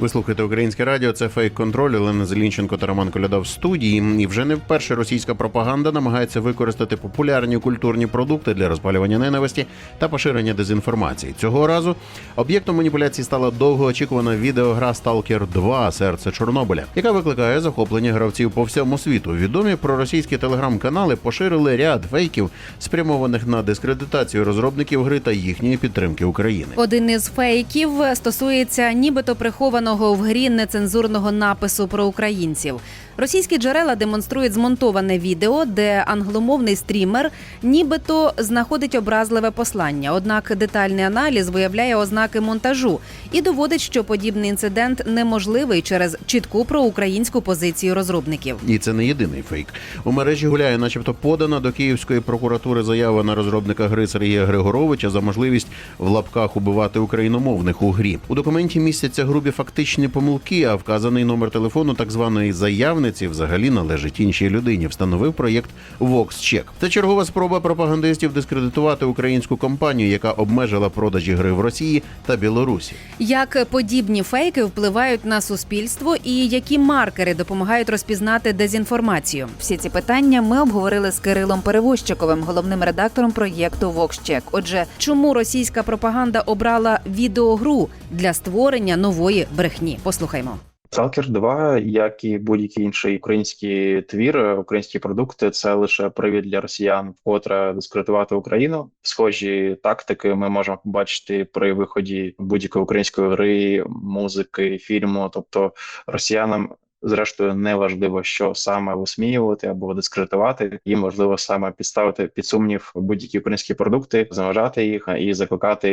Ви слухаєте українське радіо. Це фейк контроль. Олена Зелінченко та Роман Коляда в студії. І вже не вперше російська пропаганда намагається використати популярні культурні продукти для розпалювання ненависті та поширення дезінформації. Цього разу об'єктом маніпуляцій стала довгоочікувана відеогра Stalker 2 Серце Чорнобиля, яка викликає захоплення гравців по всьому світу. Відомі проросійські телеграм-канали поширили ряд фейків, спрямованих на дискредитацію розробників гри та їхньої підтримки України. Один із фейків стосується нібито прихованого в грі нецензурного напису про українців. Російські джерела демонструють змонтоване відео, де англомовний стрімер нібито знаходить образливе послання. Однак детальний аналіз виявляє ознаки монтажу і доводить, що подібний інцидент неможливий через чітку проукраїнську позицію розробників. І це не єдиний фейк. У мережі гуляє, начебто, подана до Київської прокуратури заява на розробника гри Сергія Григоровича за можливість в лапках убивати україномовних у грі. У документі містяться грубі фактичні помилки, а вказаний номер телефону так званої заявниці взагалі належить іншій людині. Встановив проєкт VoxCheck. Це чергова спроба пропагандистів дискредитувати українську компанію, яка обмежила продажі гри в Росії та Білорусі. Як подібні фейки впливають на суспільство і які маркери допомагають розпізнати дезінформацію? Всі ці питання ми обговорили з Кирилом Перевозчиковим, головним редактором проєкту VoxCheck. Отже, чому російська пропаганда обрала відеогру для створення нової брехні? Послухаймо. Stalker 2, як і будь-який інший український твір, українські продукти, це лише привід для росіян вкотре дискредитувати Україну. Схожі тактики ми можемо побачити при виході будь-якої української гри, музики, фільму. Тобто росіянам. Зрештою, не важливо, що саме висміювати або дискредитувати. Їм важливо саме підставити під сумнів будь-які українські продукти, заважати їх і закликати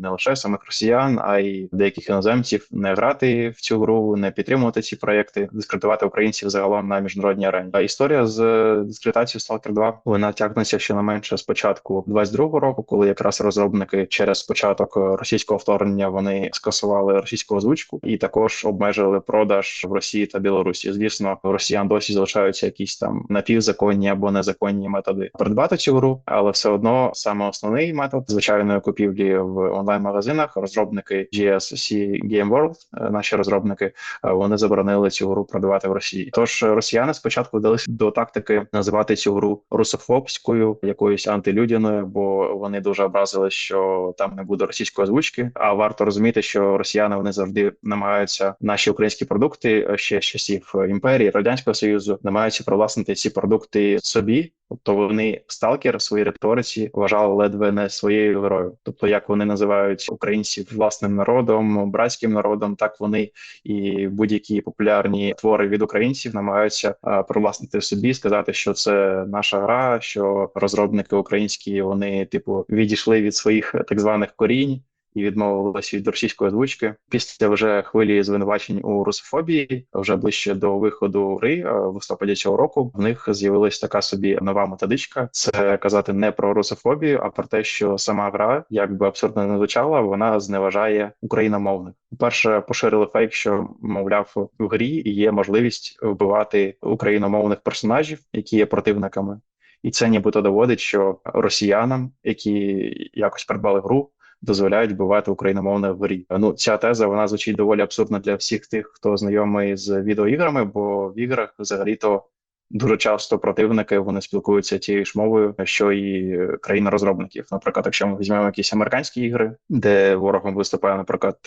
не лише самих росіян, а й деяких іноземців не грати в цю гру, не підтримувати ці проекти, дискредитувати українців загалом на міжнародній арені. Історія з дискредитацією Stalker 2 вона тягнеться ще не менше з початку 22-го року, коли якраз розробники через початок російського вторгнення вони скасували російську озвучку і також обмежили продаж в Росії та Білорусі. Звісно, у росіян досі залишаються якісь там напівзаконні або незаконні методи придбати цю гру, але все одно саме основний метод звичайної купівлі в онлайн-магазинах. Розробники GSC Game World, е, наші розробники, е, вони заборонили цю гру продавати в Росії. Тож росіяни спочатку вдалися до тактики називати цю гру русофобською, якоюсь антилюдяною, бо вони дуже образили, що там не буде російської озвучки. А варто розуміти, що росіяни вони завжди намагаються наші українські продукти е, ще з часів імперії радянського союзу намагаються привласнити ці продукти собі. Тобто вони сталкер в своїй риториці вважали ледве не своєю герою. Тобто, як вони називають українців власним народом, братським народом, так вони і будь-які популярні твори від українців намагаються привласнити собі, сказати, що це наша гра, що розробники українські вони типу відійшли від своїх так званих корінь і відмовилась від російської озвучки. Після вже хвилі звинувачень у русофобії, вже ближче до виходу гри е, в листопаді цього року. В них з'явилась така собі нова методичка. Це казати не про русофобію, а про те, що сама гра, як би абсурдно не звучала, вона зневажає україномовних. Перше поширили фейк, що мовляв в грі є можливість вбивати україномовних персонажів, які є противниками. І це нібито доводить, що росіянам, які якось придбали гру, дозволяють вбивати україномовне в грі. Ну ця теза вона звучить доволі абсурдно для всіх тих, хто знайомий з відеоіграми, бо в іграх взагалі то. Дуже часто противники вони спілкуються тією ж мовою, що і країна розробників. Наприклад, якщо ми візьмемо якісь американські ігри, де ворогом виступає, наприклад,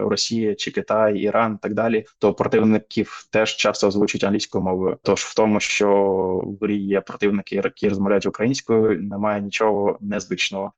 Росія чи Китай, Іран, так далі, то противників теж часто озвучують англійською мовою. Тож в тому, що в грі є противники, які розмовляють українською, немає нічого незвичного.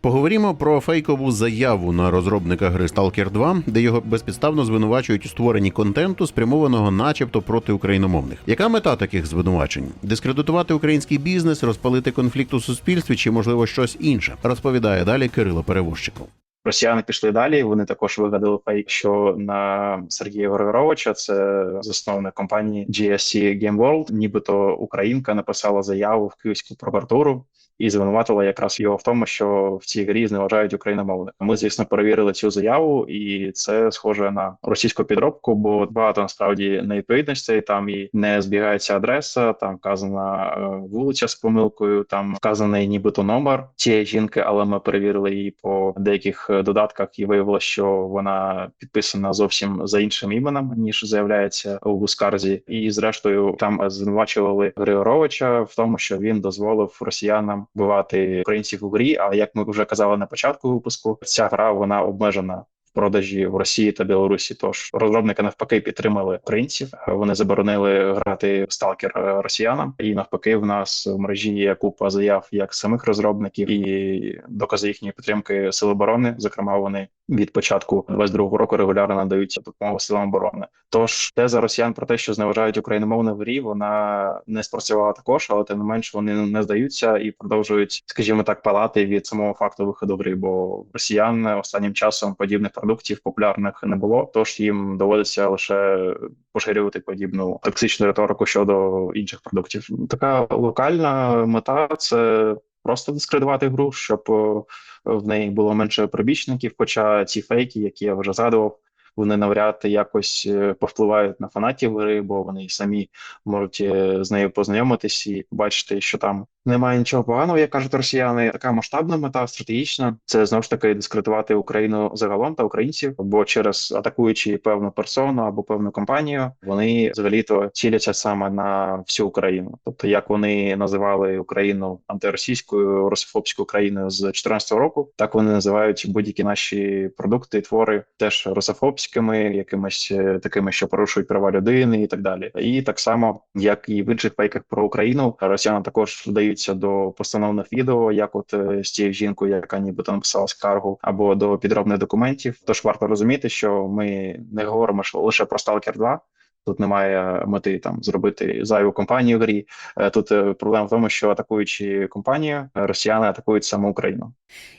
Поговоримо про фейкову заяву на розробника гри Stalker 2, де його безпідставно звинувачують у створенні контенту, спрямованого, начебто, проти україномовних. Яка мета таких звинувачень? Дискредитувати український бізнес, розпалити конфлікт у суспільстві чи можливо щось інше? Розповідає далі Кирило Перевозчиков. Росіяни пішли далі. Вони також вигадали фейк, що на Сергія Григоровича, це засновник компанії GSC Game World, нібито українка написала заяву в Київську прокуратуру і звинуватила якраз його в тому, що в цій грі зневажають україномовних. Ми, звісно, перевірили цю заяву, і це схоже на російську підробку, бо багато насправді невідповідностей. Там і не збігається адреса, там вказана е, вулиця з помилкою, там вказаний нібито номер цієї жінки, але ми перевірили її по деяких е, додатках і виявилося, що вона підписана зовсім за іншим іменем ніж заявляється у скарзі. І зрештою там звинувачували Григоровича в тому, що він дозволив росіянам вбивати українців у грі. Але як ми вже казали на початку випуску, ця гра вона обмежена. Продажі в Росії та Білорусі, тож розробники навпаки підтримали українців. Вони заборонили грати сталкер росіянам, і навпаки, в нас в мережі є купа заяв як самих розробників і докази їхньої підтримки сил оборони. Зокрема, вони від початку 22-го року регулярно надають допомогу силам оборони. Тож теза росіян про те, що зневажають україномовну в грі, вона не спрацювала також, але тим не менш вони не здаються і продовжують, скажімо так, палати від самого факту виходу в гри. Бо росіян останнім часом подібних продуктів популярних не було, тож їм доводиться лише поширювати подібну токсичну риторику щодо інших продуктів. Така локальна мета це. Просто дискредитувати гру, щоб е, в неї було менше прибічників. Хоча ці фейки, які я вже згадував, вони навряд якось е, повпливають на фанатів гри, бо вони самі можуть е, з нею познайомитись і побачити, що там немає нічого поганого, як кажуть росіяни. Така масштабна мета стратегічна це знову ж таки дискредитувати Україну загалом та українців, бо через атакуючи певну персону або певну компанію, вони взагалі-то ціляться саме на всю Україну. Тобто, як вони називали Україну антиросійською русофобською країною з 2014 року, так вони називають будь-які наші продукти твори теж русофобськими, якимись е, такими, що порушують права людини, і так далі. І так само, як і в інших фейках про Україну, росіяни також вдаються до постановних відео, як от е, з цією жінкою, яка нібито написала скаргу, або до підробних документів. Тож варто розуміти, що ми не говоримо лише про Stalker 2, Тут немає мети там зробити зайву компанію в грі. Е, Тут е, проблема в тому, що атакуючи компанію, е, росіяни атакують саму Україну.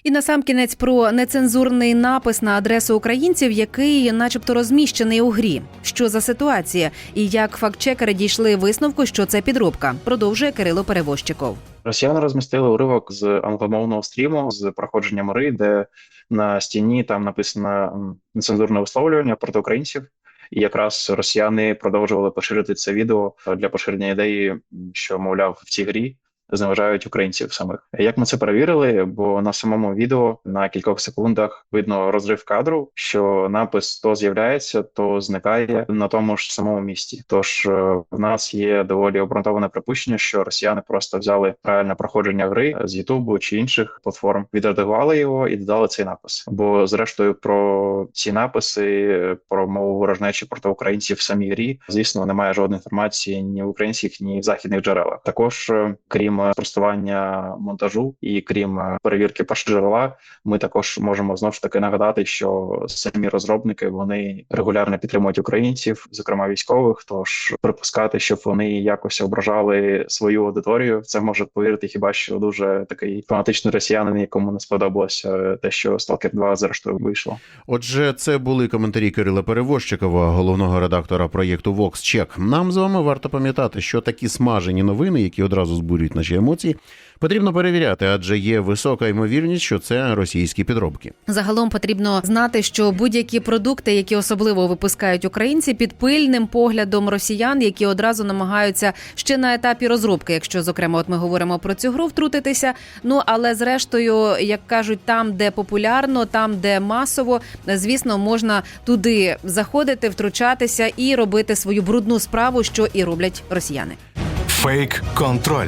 І насамкінець про нецензурний напис на адресу українців, який, начебто, розміщений у грі. Що за ситуація, і як фактчекери дійшли висновку, що це підробка, продовжує Кирило Перевозчиков. Росіяни розмістили уривок з англомовного стріму з проходженням гри, де на стіні там написано нецензурне висловлювання проти українців. І якраз росіяни продовжували поширити це відео для поширення ідеї, що мовляв в цій грі зневажають українців самих. Як ми це перевірили? Бо на самому відео на кількох секундах видно розрив кадру, що напис то з'являється, то зникає на тому ж самому місці. Тож е, в нас є доволі обґрунтоване припущення, що росіяни просто взяли правильне проходження гри з Ютубу чи інших платформ, відредагували його і додали цей напис. Бо, зрештою, про ці написи, про мову ворожнечі проти українців в самій грі, звісно, немає жодної інформації ні в українських, ні в західних джерелах. Також, е, крім спростування монтажу і крім е, перевірки першоджерела, ми також можемо знову ж таки нагадати, що самі розробники вони регулярно підтримують українців, зокрема військових. Тож припускати, щоб вони якось ображали свою аудиторію, це може повірити хіба що дуже такий фанатичний росіянин, якому не сподобалося те, що Stalker 2 зрештою вийшло. Отже, це були коментарі Кирила Перевозчикова, головного редактора проєкту Vox Check. Нам з вами варто пам'ятати, що такі смажені новини, які одразу збурюють наші емоції, потрібно перевіряти, адже є висока ймовірність, що це російські підробки. Загалом потрібно знати, що будь-які продукти, які особливо випускають українці, під пильним поглядом росіян, які одразу намагаються ще на етапі розробки, якщо зокрема, от ми говоримо про цю гру, втрутитися. Ну але зрештою, як кажуть, там, де популярно, там де масово, звісно, можна туди заходити, втручатися і робити свою брудну справу, що і роблять росіяни. Фейк контроль.